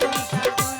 Thank you.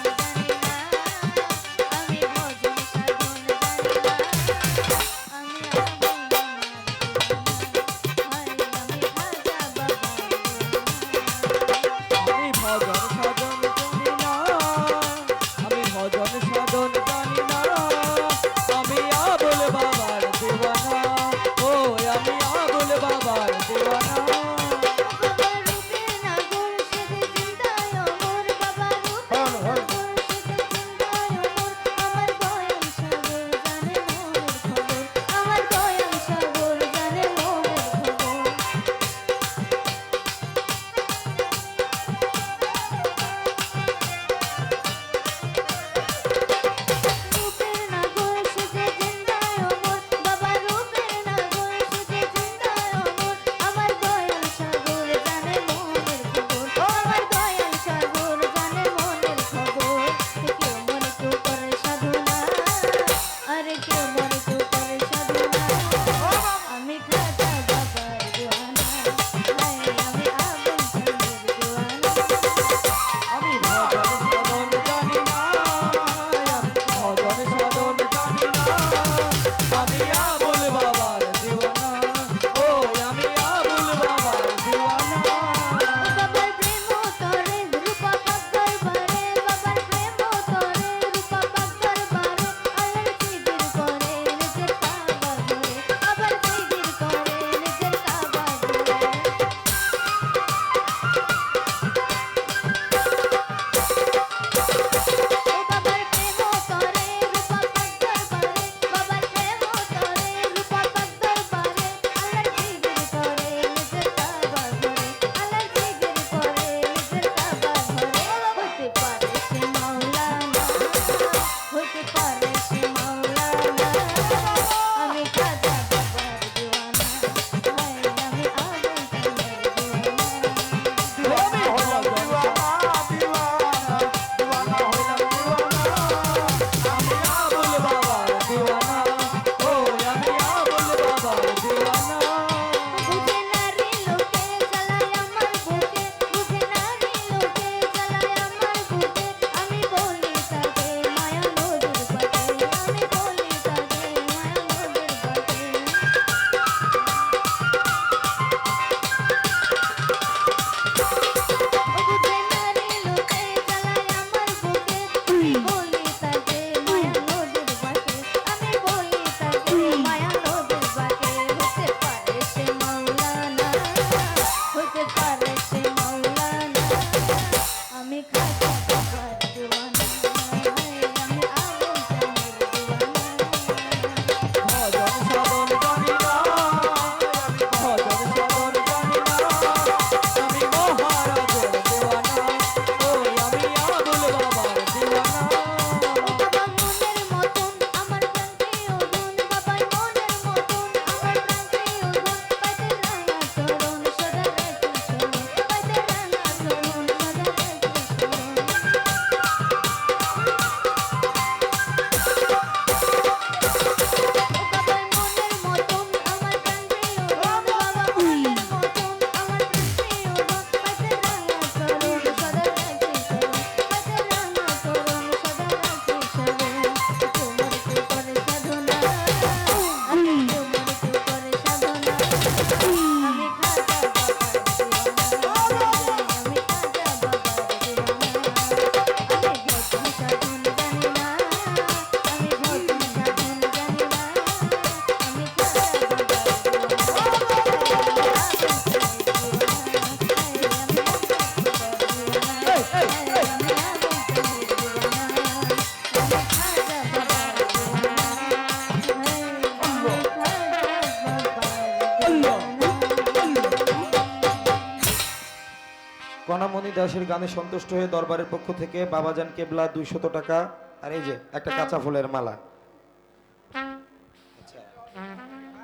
ইতিহাসের গানে সন্তুষ্ট হয়ে দরবারের পক্ষ থেকে বাবাজান কেবলা দুইশত টাকা, আর এই যে একটা কাঁচা ফুলের মালা।